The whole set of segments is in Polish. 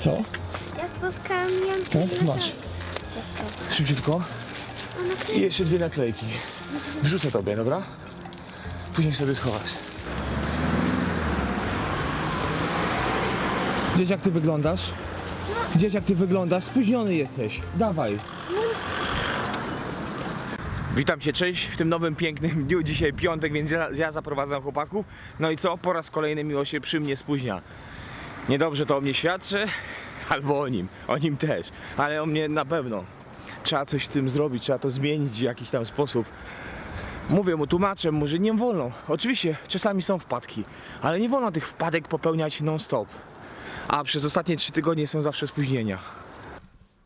Co? Ja spotkałam ją. Tak, masz. Szybciutko. I jeszcze dwie naklejki. Wrzucę tobie, dobra? Później sobie schowasz. Wiesz jak ty wyglądasz? Wiesz jak ty wyglądasz? Spóźniony jesteś. Dawaj. Witam Cię, cześć, w tym nowym pięknym dniu, dzisiaj piątek, więc ja, ja zaprowadzam chłopaków. No i co? Po raz kolejny miło się przy mnie spóźnia. Niedobrze to o mnie świadczy, albo o nim, o nim też, ale o mnie na pewno. Trzeba coś z tym zrobić, trzeba to zmienić w jakiś tam sposób. Mówię mu, tłumaczę mu, że nie wolno. Oczywiście, czasami są wpadki, ale nie wolno tych wpadek popełniać non-stop. A przez ostatnie trzy tygodnie są zawsze spóźnienia.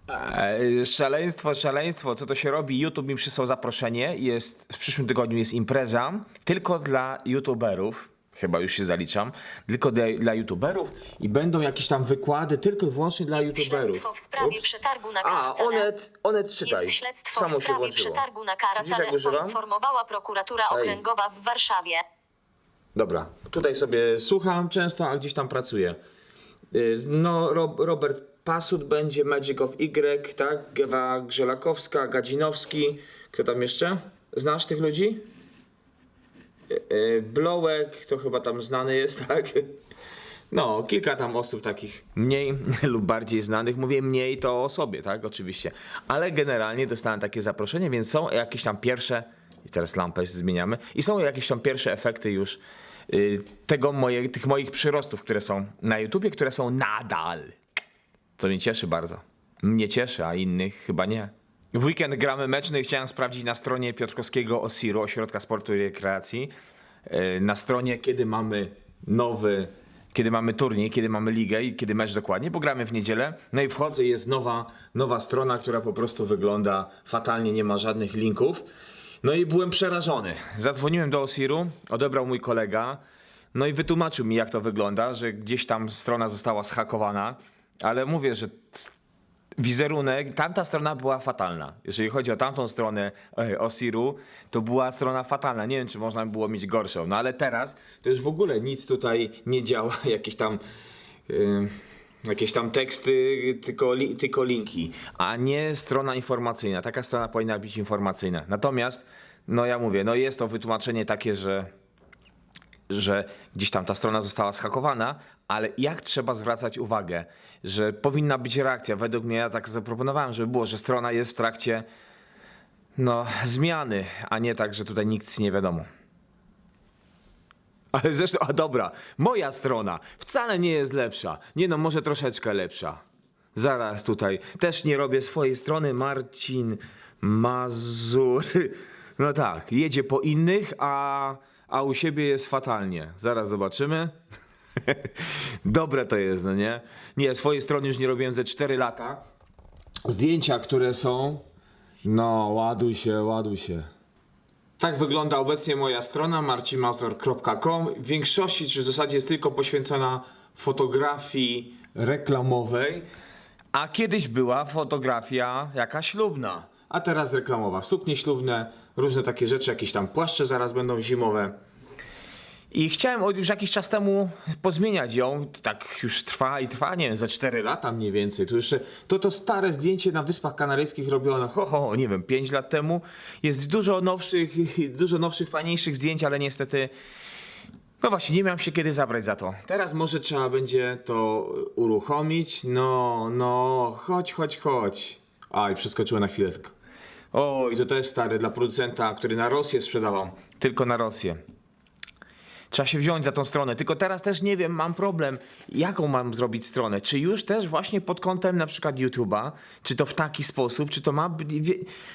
Eee, Szaleństwo, szaleństwo, co to się robi? YouTube mi przysłał zaproszenie. Jest, w przyszłym tygodniu jest impreza tylko dla YouTuberów. Chyba już się zaliczam. Tylko dla, dla YouTuberów i będą jakieś tam wykłady tylko i wyłącznie dla YouTuberów. Śledztwo w sprawie Ups. przetargu na A, karacele. Onet, Onet czytaj. Jest śledztwo Samo w się sprawie włączyło. przetargu na Widzisz, jak karacele, używam? poinformowała prokuratura Ej. okręgowa w Warszawie. Dobra, tutaj sobie słucham często, a gdzieś tam pracuję. Y, No, Rob, Robert Pasut będzie, Magic of Y, tak? Gewa Grzelakowska, Gadzinowski. Kto tam jeszcze? Znasz tych ludzi? Y, y, Blołek, to chyba tam znany jest, tak? No, kilka tam osób takich mniej lub bardziej znanych. Mówię mniej to o sobie, tak? Oczywiście. Ale generalnie dostałem takie zaproszenie, więc są jakieś tam pierwsze, i teraz lampę zmieniamy, i są jakieś tam pierwsze efekty już y, tego moje, tych moich przyrostów, które są na YouTubie, które są nadal. Co mnie cieszy bardzo. Mnie cieszy, a innych chyba nie. W weekend gramy mecz, no i chciałem sprawdzić na stronie Piotrkowskiego OSIRU, Ośrodka Sportu i Rekreacji, yy, na stronie, kiedy mamy nowy, kiedy mamy turniej, kiedy mamy ligę i kiedy mecz dokładnie, bo gramy w niedzielę. No i wchodzę jest nowa, nowa strona, która po prostu wygląda fatalnie, nie ma żadnych linków. No i byłem przerażony. Zadzwoniłem do Osiru, odebrał mój kolega, no i wytłumaczył mi, jak to wygląda, że gdzieś tam strona została zhakowana, ale mówię, że wizerunek, tamta strona była fatalna. Jeżeli chodzi o tamtą stronę e, Osiru, to była strona fatalna. Nie wiem, czy można było mieć gorszą. No ale teraz to już w ogóle nic tutaj nie działa. Jakieś tam. y, Jakieś tam teksty, tylko, li, tylko linki, a nie strona informacyjna. Taka strona powinna być informacyjna. Natomiast, no ja mówię, no jest to wytłumaczenie takie, że że gdzieś tam ta strona została schakowana, ale jak trzeba zwracać uwagę, że powinna być reakcja. Według mnie ja tak zaproponowałem, żeby było, że strona jest w trakcie no, zmiany, a nie tak, że tutaj nikt nie wiadomo. Ale zresztą, a dobra, moja strona wcale nie jest lepsza. Nie no, może troszeczkę lepsza. Zaraz tutaj. Też nie robię swojej strony. Marcin Mazur. No tak, jedzie po innych, a, a u siebie jest fatalnie. Zaraz zobaczymy. Dobre to jest, no nie? Nie, swojej strony już nie robiłem ze 4 lata. Zdjęcia, które są. No, ładuj się, ładuj się. Tak wygląda obecnie moja strona marcinmazur.com. W większości, czy w zasadzie jest tylko poświęcona fotografii reklamowej, a kiedyś była fotografia jakaś ślubna, a teraz reklamowa. Suknie ślubne, różne takie rzeczy, jakieś tam płaszcze zaraz będą zimowe. I chciałem od już jakiś czas temu pozmieniać ją. Tak już trwa i trwa, nie wiem, za 4 lata mniej więcej. To jeszcze to, to stare zdjęcie na Wyspach Kanaryjskich robiono, ho, ho, nie wiem, 5 lat temu. Jest dużo nowszych, dużo nowszych, fajniejszych zdjęć, ale niestety. No właśnie, nie miałem się kiedy zabrać za to. Teraz może trzeba będzie to uruchomić. No, no, chodź, chodź, chodź. A, i przeskoczyło na chwilę tylko. O, i to też stary dla producenta, który na Rosję sprzedawał. Tylko na Rosję. Trzeba się wziąć za tą stronę. Tylko teraz też nie wiem, mam problem, jaką mam zrobić stronę. Czy już też właśnie pod kątem na przykład YouTube'a, czy to w taki sposób, czy to ma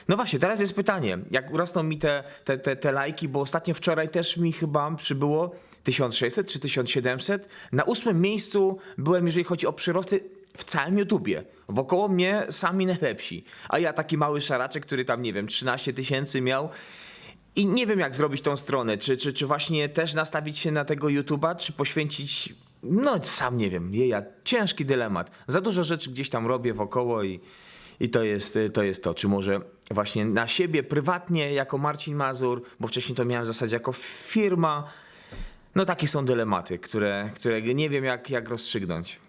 No właśnie, teraz jest pytanie, jak urosną mi te, te, te, te lajki, bo ostatnio wczoraj też mi chyba przybyło 1600 czy 1700. Na ósmym miejscu byłem, jeżeli chodzi o przyrosty w całym YouTubie. Wokoło mnie sami najlepsi. A ja taki mały szaraczek, który tam, nie wiem, 13 tysięcy miał. I nie wiem, jak zrobić tą stronę. Czy, czy, czy właśnie też nastawić się na tego YouTube'a, czy poświęcić. No, sam nie wiem. Jeja, ciężki dylemat. Za dużo rzeczy gdzieś tam robię wokoło i, i to, jest, to jest to. Czy może właśnie na siebie prywatnie, jako Marcin Mazur, bo wcześniej to miałem w zasadzie jako firma. No, takie są dylematy, które, które nie wiem, jak, jak rozstrzygnąć.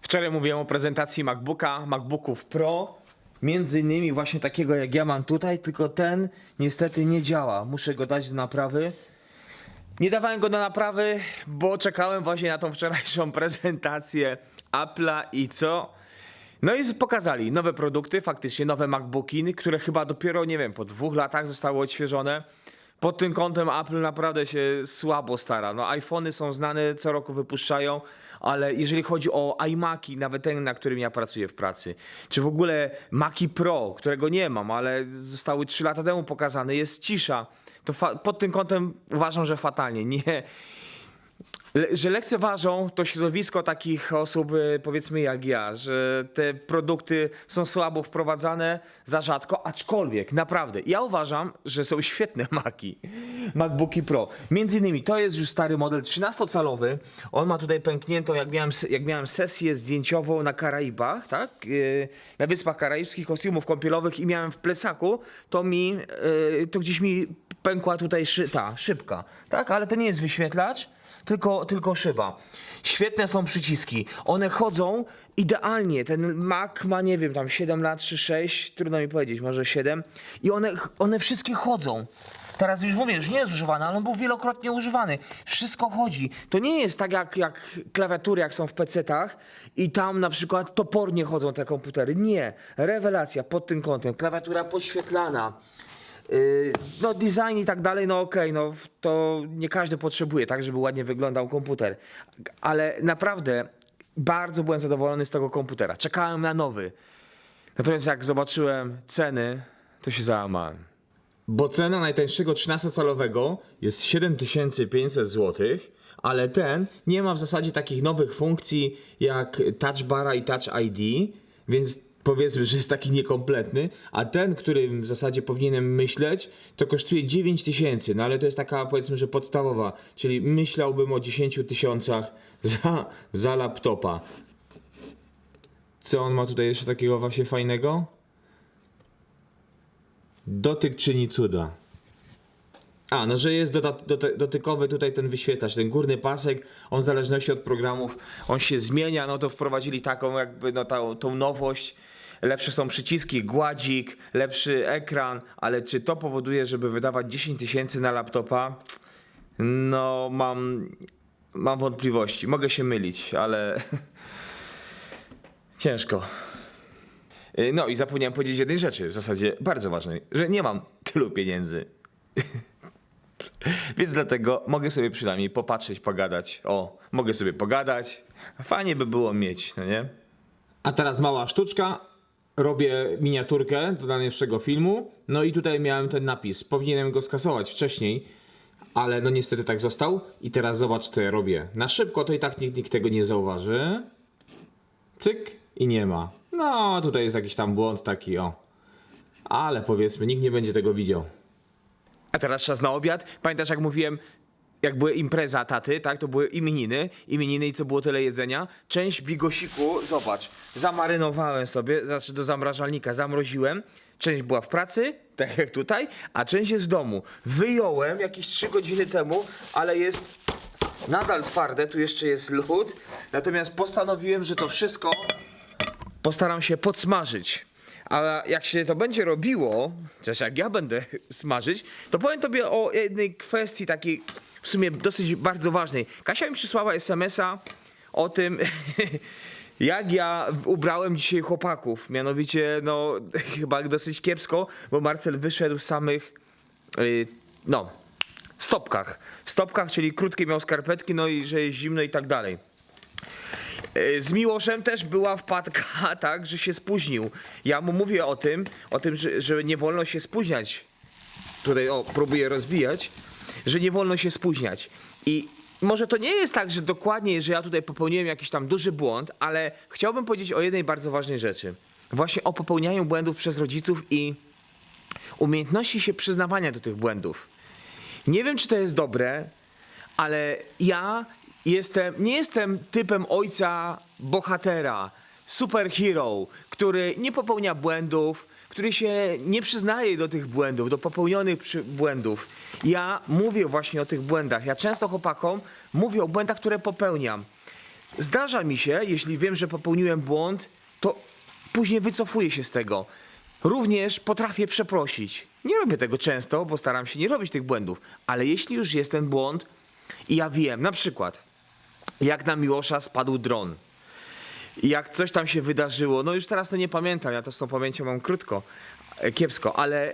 Wczoraj mówiłem o prezentacji MacBooka, MacBooków Pro. Między innymi właśnie takiego jak ja mam tutaj, tylko ten niestety nie działa. Muszę go dać do naprawy. Nie dawałem go do naprawy, bo czekałem właśnie na tą wczorajszą prezentację Apple'a i co? No i pokazali nowe produkty, faktycznie nowe MacBooki, które chyba dopiero, nie wiem, po dwóch latach zostały odświeżone. Pod tym kątem Apple naprawdę się słabo stara. No iPhony są znane, co roku wypuszczają, ale jeżeli chodzi o iMaki, nawet ten, na którym ja pracuję w pracy, czy w ogóle Maki Pro, którego nie mam, ale zostały 3 lata temu pokazane, jest cisza, to pod tym kątem uważam, że fatalnie. Nie, Że lekceważą to środowisko takich osób, y, powiedzmy jak ja, że te produkty są słabo wprowadzane za rzadko, aczkolwiek naprawdę ja uważam, że są świetne Maki, MacBooki Pro. Między innymi to jest już stary model 13-calowy. On ma tutaj pękniętą, jak miałem, jak miałem sesję zdjęciową na Karaibach, tak? Yy, Na Wyspach Karaibskich, kostiumów kąpielowych i miałem w plecaku, to mi, yy, to gdzieś mi pękła tutaj szy, ta szybka, tak? Ale to nie jest wyświetlacz tylko, tylko szyba. Świetne są przyciski. One chodzą idealnie. Ten Mac ma, nie wiem, tam 7 lat czy 6, trudno mi powiedzieć, może 7. I one, one wszystkie chodzą. Teraz już mówię, że nie jest używany, ale on był wielokrotnie używany. Wszystko chodzi. To nie jest tak jak, jak klawiatury, jak są w PC-tach i tam na przykład topornie chodzą te komputery. Nie. Rewelacja pod tym kątem. Klawiatura podświetlana. Yy, No, design i tak dalej, no okej, no to nie każdy potrzebuje, tak, żeby ładnie wyglądał komputer. Ale naprawdę bardzo byłem zadowolony z tego komputera. Czekałem na nowy. Natomiast jak zobaczyłem ceny, to się załamałem. Bo cena najtańszego 13-calowego jest 7500 zł, ale ten nie ma w zasadzie takich nowych funkcji jak Touch Bara i Touch ID, więc powiedzmy, że jest taki niekompletny, a ten, którym w zasadzie powinienem myśleć, to kosztuje 9000, no ale to jest taka powiedzmy, że podstawowa, czyli myślałbym o 10 tysiącach za, za laptopa. Co on ma tutaj jeszcze takiego właśnie fajnego? Dotyk czyni cuda. A, no że jest doty- dotykowy tutaj ten wyświetlacz, ten górny pasek, on w zależności od programów, on się zmienia, no to wprowadzili taką jakby no tą, tą nowość. Lepsze są przyciski, gładzik, lepszy ekran, ale czy to powoduje, żeby wydawać 10 tysięcy na laptopa? No, mam, mam wątpliwości. Mogę się mylić, ale ciężko. Y, No i zapomniałem powiedzieć jednej rzeczy, w zasadzie bardzo ważnej, że nie mam tylu pieniędzy. Więc dlatego mogę sobie przynajmniej popatrzeć, pogadać. O, mogę sobie pogadać. Fajnie by było mieć, no nie? A teraz mała sztuczka. Robię miniaturkę do najnowszego filmu. No i tutaj miałem ten napis. Powinienem go skasować wcześniej, ale no niestety tak został. I teraz zobacz, co ja robię. Na szybko to i tak nikt, nikt tego nie zauważy. Cyk i nie ma. No, tutaj jest jakiś tam błąd taki, o. Ale powiedzmy, nikt nie będzie tego widział. A teraz czas na obiad. Pamiętasz, jak mówiłem, jak były impreza taty, tak? To były imieniny. Imieniny i co było tyle jedzenia. Część bigosiku, zobacz, zamarynowałem sobie, znaczy do zamrażalnika zamroziłem. Część była w pracy, tak jak tutaj, a część jest w domu. Wyjąłem jakieś 3 godziny temu, ale jest nadal twarde, tu jeszcze jest lód. Natomiast postanowiłem, że to wszystko postaram się podsmażyć. A jak się to będzie robiło, chociaż jak ja będę smażyć, to powiem tobie o jednej kwestii takiej w sumie dosyć bardzo ważnej. Kasia mi przysłała SMS-a o tym, jak ja ubrałem dzisiaj chłopaków. Mianowicie, no, chyba dosyć kiepsko, bo Marcel wyszedł w samych, yy, no, stopkach. Stopkach, czyli krótkie miał skarpetki, no i że jest zimno i tak dalej. E, Z Miłoszem też była wpadka, tak, że się spóźnił. Ja mu mówię o tym, o tym, że, że nie wolno się spóźniać. Tutaj o, próbuję rozwijać, że nie wolno się spóźniać. I może to nie jest tak, że dokładnie, że ja tutaj popełniłem jakiś tam duży błąd, ale chciałbym powiedzieć o jednej bardzo ważnej rzeczy. Właśnie o popełnianiu błędów przez rodziców i umiejętności się przyznawania do tych błędów. Nie wiem, czy to jest dobre, ale ja jestem, nie jestem typem ojca bohatera, superhero, który nie popełnia błędów, który się nie przyznaje do tych błędów, do popełnionych przy- błędów. Ja mówię właśnie o tych błędach. Ja często chłopakom mówię o błędach, które popełniam. zdarza mi się, jeśli wiem, że popełniłem błąd, to później wycofuję się z tego. Również potrafię przeprosić. Nie robię tego często, bo staram się nie robić tych błędów, ale jeśli już jest ten błąd i ja wiem, na przykład, jak na Miłosza spadł dron, jak coś tam się wydarzyło, no już teraz to nie pamiętam, ja to z tą pamięcią mam krótko, e, kiepsko, ale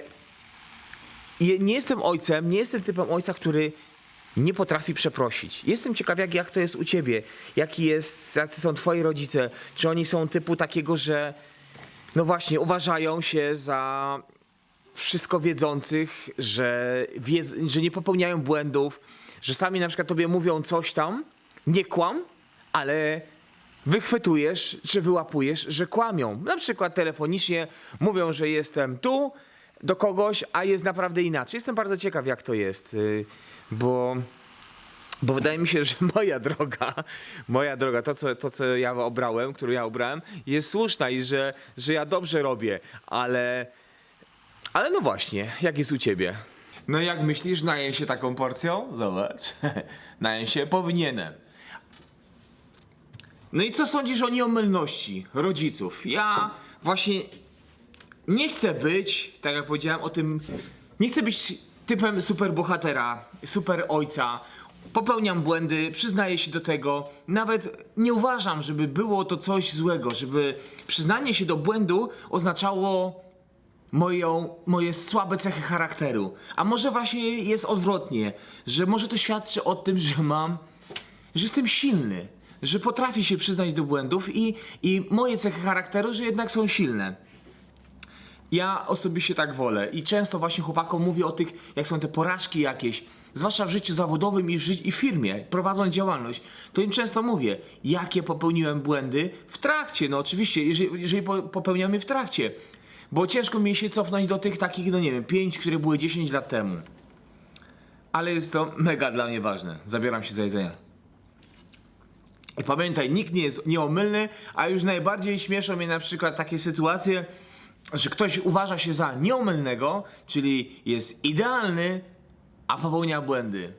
nie jestem ojcem, nie jestem typem ojca, który nie potrafi przeprosić. Jestem ciekaw, jak, jak to jest u ciebie, jaki jest, jacy są twoi rodzice, czy oni są typu takiego, że no właśnie, uważają się za wszystko wiedzących, że, wiedz, że nie popełniają błędów, że sami na przykład tobie mówią coś tam, nie kłam, ale wychwytujesz czy wyłapujesz, że kłamią. Na przykład telefonicznie mówią, że jestem tu do kogoś, a jest naprawdę inaczej. Jestem bardzo ciekaw, jak to jest, y, bo. Bo wydaje mi się, że moja droga, moja droga, to co, to co ja obrałem, którą ja obrałem, jest słuszna i że, że ja dobrze robię, ale. Ale no właśnie, jak jest u ciebie? No jak myślisz, najem się taką porcją? Zobacz. najem się, powinienem. No i co sądzisz o nieomylności rodziców? Ja właśnie nie chcę być, tak jak powiedziałem o tym, nie chcę być typem superbohatera, super ojca. Popełniam błędy, przyznaję się do tego. Nawet nie uważam, żeby było to coś złego, żeby przyznanie się do błędu oznaczało moją, moje słabe cechy charakteru. A może właśnie jest odwrotnie, że może to świadczy o tym, że mam, że jestem silny, że potrafię się przyznać do błędów i, i moje cechy charakteru, że jednak są silne. Ja osobiście tak wolę i często właśnie chłopakom mówię o tych, jak są te porażki jakieś, zwłaszcza w życiu zawodowym i w, ży- i w firmie, prowadząc działalność, to im często mówię, jakie popełniłem błędy w trakcie, no oczywiście, jeżeli, jeżeli po- popełniamy w trakcie, bo ciężko mi się cofnąć do tych takich, no nie wiem, pięć, które były 10 lat temu. Ale jest to mega dla mnie ważne. Zabieram się za jedzenie. I pamiętaj, nikt nie jest nieomylny, a już najbardziej śmieszą mnie na przykład takie sytuacje, że ktoś uważa się za nieomylnego, czyli jest idealny, a popełnia błędy.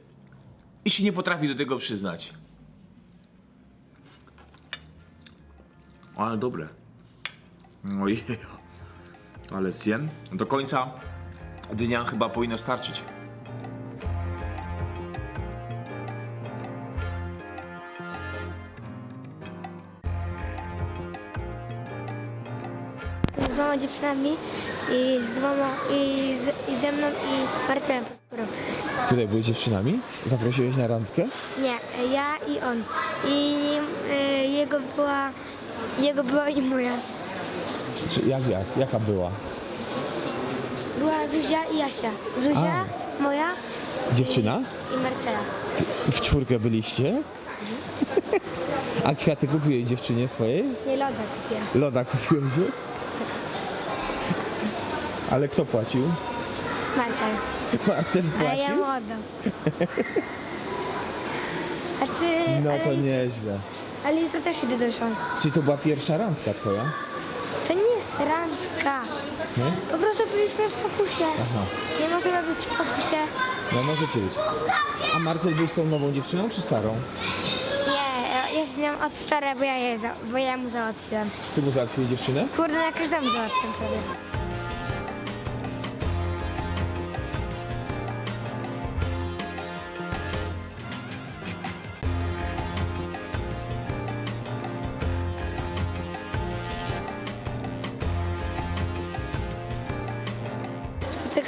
I się nie potrafi do tego przyznać. Ale dobre. Ojej. Ale zjem. Do końca dnia chyba powinno starczyć. Dwoma dziewczynami i z dwoma, i, z, i ze mną i Marcelem. Tutaj były dziewczynami? Zaprosiłeś na randkę? Nie, ja i on. I y, jego była, jego była i moja. Czy jak, jak? Jaka była? Była Zuzia i Jasia. Zuzia, moja Dziewczyna? i Marcela. W czwórkę byliście? A kwiaty kupiłeś dziewczynie swojej? Nie loda kupiła. Loda kupiłem ci? Ale kto płacił? Marcel. Marcel Ale ja oddam. A czy... No to ale, nieźle. ale to też idę do żon. Czy to była pierwsza randka twoja? To nie jest randka. Nie? Po prostu byliśmy w fokusie. Aha. Nie możemy być w fokusie. No możecie być. A Marcel był z tą nową dziewczyną czy starą? Nie, jest z nią od wczoraj, bo ja, je za, bo ja mu załatwiłem. Ty mu załatwiłeś dziewczynę? Kurde, ja każdemu załatwiam prawie.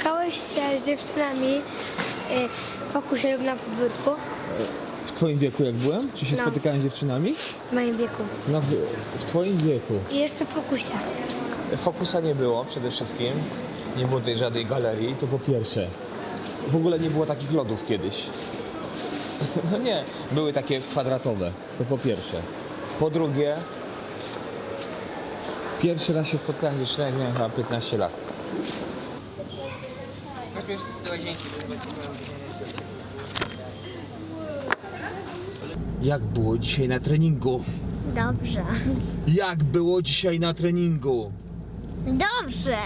Spotykałeś się z dziewczynami y, w fokusie lub na podwórku W twoim wieku jak byłem? Czy się No. spotykałem z dziewczynami? w moim wieku. No w, w twoim wieku. I jeszcze w fokusie. Fokusa nie było przede wszystkim. Nie było tej żadnej galerii, to po pierwsze. W ogóle nie było takich lodów kiedyś. No nie, były takie kwadratowe, to po pierwsze. Po drugie, pierwszy raz się spotkałem z dziewczyną, jak miałem chyba 15 lat. Jak było dzisiaj na treningu? Dobrze. Jak było dzisiaj na treningu? Dobrze.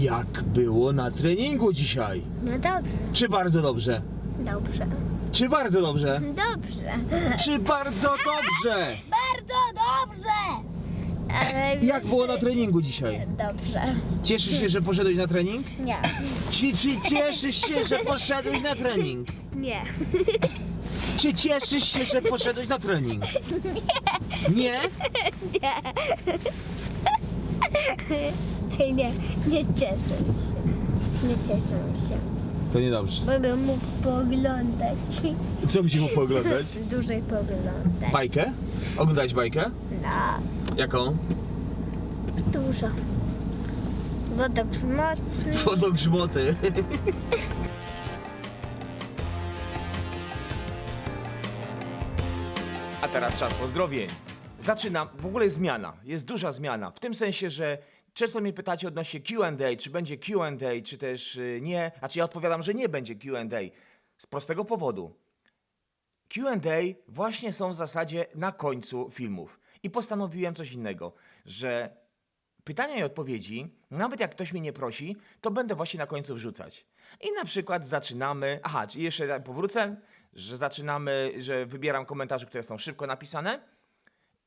Jak było na treningu dzisiaj? No dobrze. Czy bardzo dobrze? Dobrze. Czy bardzo dobrze? Dobrze. Czy bardzo dobrze? Bardzo dobrze. Ale Jak było na treningu dzisiaj? Dobrze. Cieszysz się, że poszedłeś na trening? Nie. Czy, czy cieszysz się, że poszedłeś na trening? Nie. Czy cieszysz się, że poszedłeś na trening? Nie? Nie. Nie, nie cieszę się. Nie cieszę się. To niedobrze. Bo bym mógł pooglądać. Co byś mógł pooglądać? Dłużej pooglądać. Bajkę? Oglądałeś bajkę? No. Jaką? Dużo. Wodok mocny. Wodogrzmoty. A teraz czas pozdrowień. Zaczynam, w ogóle jest zmiana, jest duża zmiana. W tym sensie, że często mnie pytacie odnośnie QA, czy będzie QA, czy też y, nie. Znaczy ja odpowiadam, że nie będzie QA. Z prostego powodu. QA właśnie są w zasadzie na końcu filmów. I postanowiłem coś innego, że pytania i odpowiedzi, nawet jak ktoś mnie nie prosi, to będę właśnie na końcu wrzucać. I na przykład zaczynamy. Aha, jeszcze tak powrócę, że zaczynamy, że wybieram komentarze, które są szybko napisane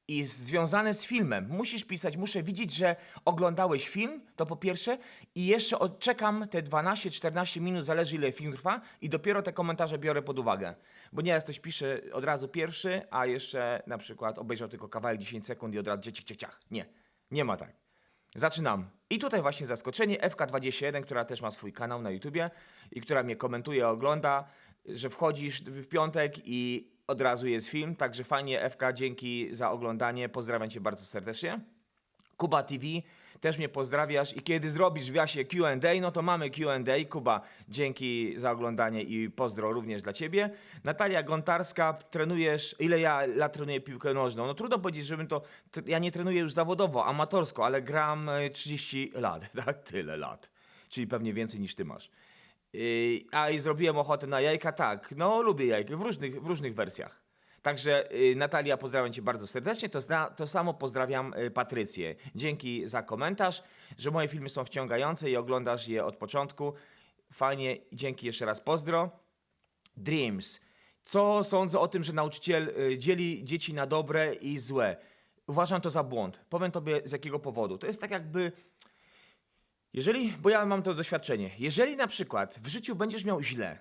i związane z filmem. Musisz pisać, muszę widzieć, że oglądałeś film, to po pierwsze, i jeszcze odczekam te 12-14 minut, zależy ile film trwa, i dopiero te komentarze biorę pod uwagę. Bo nieraz ktoś pisze od razu pierwszy, a jeszcze na przykład obejrzał tylko kawałek 10 sekund i od razu ciach, ciach. Nie, nie ma tak. Zaczynam. I tutaj właśnie zaskoczenie. FK21, która też ma swój kanał na YouTubie i która mnie komentuje, ogląda, że wchodzisz w piątek i od razu jest film. Także fajnie, FK, dzięki za oglądanie. Pozdrawiam Cię bardzo serdecznie. Kuba TV, też mnie pozdrawiasz i kiedy zrobisz w Jasie Q&A, no to mamy Q&A. Kuba, dzięki za oglądanie i pozdro również dla Ciebie. Natalia Gontarska, trenujesz, ile ja lat trenuję piłkę nożną? No trudno powiedzieć, żebym to, ja nie trenuję już zawodowo, amatorsko, ale gram e, 30 lat, tak? Tyle lat. Czyli pewnie więcej niż Ty masz. Yy, a i zrobiłem ochotę na jajka, tak. No, lubię jajka w różnych, w różnych wersjach. Także yy, Natalia, pozdrawiam Cię bardzo serdecznie. To, zna, to samo pozdrawiam yy, Patrycję. Dzięki za komentarz, że moje filmy są wciągające i oglądasz je od początku. Fajnie, dzięki jeszcze raz pozdro. Dreams. Co sądzę o tym, że nauczyciel y, dzieli dzieci na dobre i złe? Uważam to za błąd. Powiem Tobie z jakiego powodu. To jest tak jakby... Jeżeli, bo ja mam to doświadczenie, jeżeli na przykład w życiu będziesz miał źle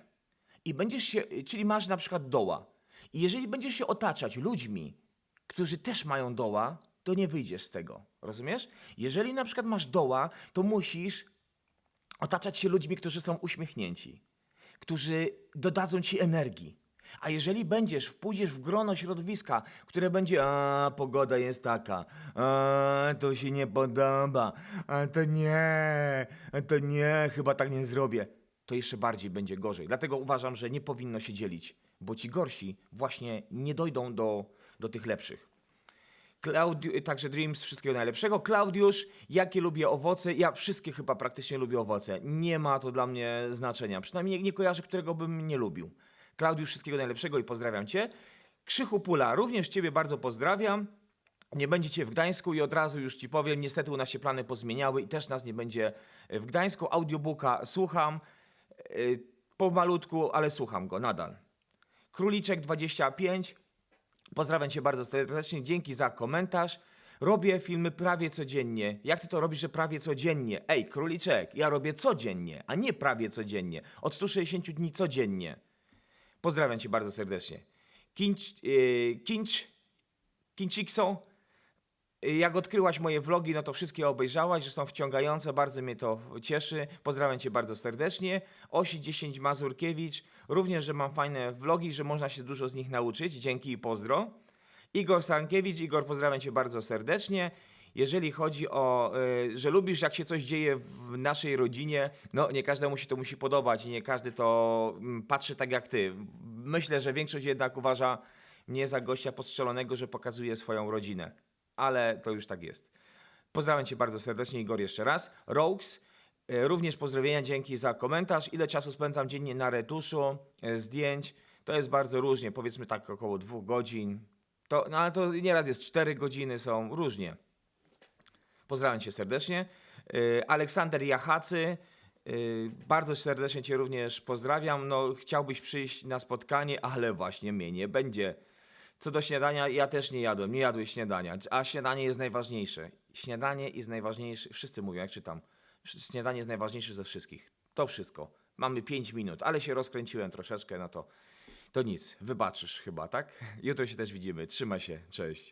i będziesz się, czyli masz na przykład doła, i jeżeli będziesz się otaczać ludźmi, którzy też mają doła, to nie wyjdziesz z tego. Rozumiesz? Jeżeli na przykład masz doła, to musisz otaczać się ludźmi, którzy są uśmiechnięci, którzy dodadzą ci energii. A jeżeli będziesz, pójdziesz w grono środowiska, które będzie, a pogoda jest taka, a to się nie podoba, a to nie, a to nie, chyba tak nie zrobię, to jeszcze bardziej będzie gorzej. Dlatego uważam, że nie powinno się dzielić, bo ci gorsi właśnie nie dojdą do, do tych lepszych. Klaudiu, także Dreams, wszystkiego najlepszego. Klaudiusz, jakie lubię owoce? Ja wszystkie chyba praktycznie lubię owoce. Nie ma to dla mnie znaczenia. Przynajmniej nie, nie kojarzę, którego bym nie lubił. Klaudiusz, wszystkiego najlepszego i pozdrawiam Cię. Krzychu Pula, również Ciebie bardzo pozdrawiam. Nie będzie Cię w Gdańsku i od razu już Ci powiem, niestety u nas się plany pozmieniały i też nas nie będzie w Gdańsku. Audiobooka słucham, yy, pomalutku, ale słucham go nadal. Króliczek 25, Pozdrawiam Cię bardzo serdecznie, dzięki za komentarz. Robię filmy prawie codziennie. Jak Ty to robisz, że prawie codziennie? Ej, króliczek, ja robię codziennie, a nie prawie codziennie. Od 160 dni codziennie. Pozdrawiam Cię bardzo serdecznie. Kinch, yy, Kinch, Kinchikso, yy, jak odkryłaś moje vlogi, no to wszystkie obejrzałaś, że są wciągające, bardzo mnie to cieszy. Pozdrawiam Cię bardzo serdecznie. Osi 10 Mazurkiewicz, również, że mam fajne vlogi, że można się dużo z nich nauczyć. Dzięki i pozdro. Igor Stankiewicz, Igor, pozdrawiam Cię bardzo serdecznie. Jeżeli chodzi o, y, że lubisz, jak się coś dzieje w naszej rodzinie, no nie każdemu się to musi podobać i nie każdy to mm, patrzy tak jak ty. Myślę, że większość jednak uważa mnie za gościa postrzelonego, że pokazuje swoją rodzinę. Ale to już tak jest. Pozdrawiam Cię bardzo serdecznie, Igor, jeszcze raz. Rogues, e, również pozdrowienia, dzięki za komentarz. Ile czasu spędzam dziennie na retuszu e, zdjęć? To jest bardzo różnie, powiedzmy tak około dwóch godzin. To, no ale to nieraz jest 4 godziny, są różnie. Pozdrawiam Cię serdecznie. E, Aleksander Jachacy. Yy, bardzo serdecznie Cię również pozdrawiam. No, chciałbyś przyjść na spotkanie, ale właśnie mnie nie będzie. Co do śniadania, ja też nie jadłem, nie jadłeś śniadania, a śniadanie jest najważniejsze. Śniadanie jest najważniejsze, wszyscy mówią, jak czytam, śniadanie jest najważniejsze ze wszystkich. To wszystko. Mamy 5 minut, ale się rozkręciłem troszeczkę, no to, to nic, wybaczysz chyba, tak? Jutro się też widzimy, trzymaj się, cześć.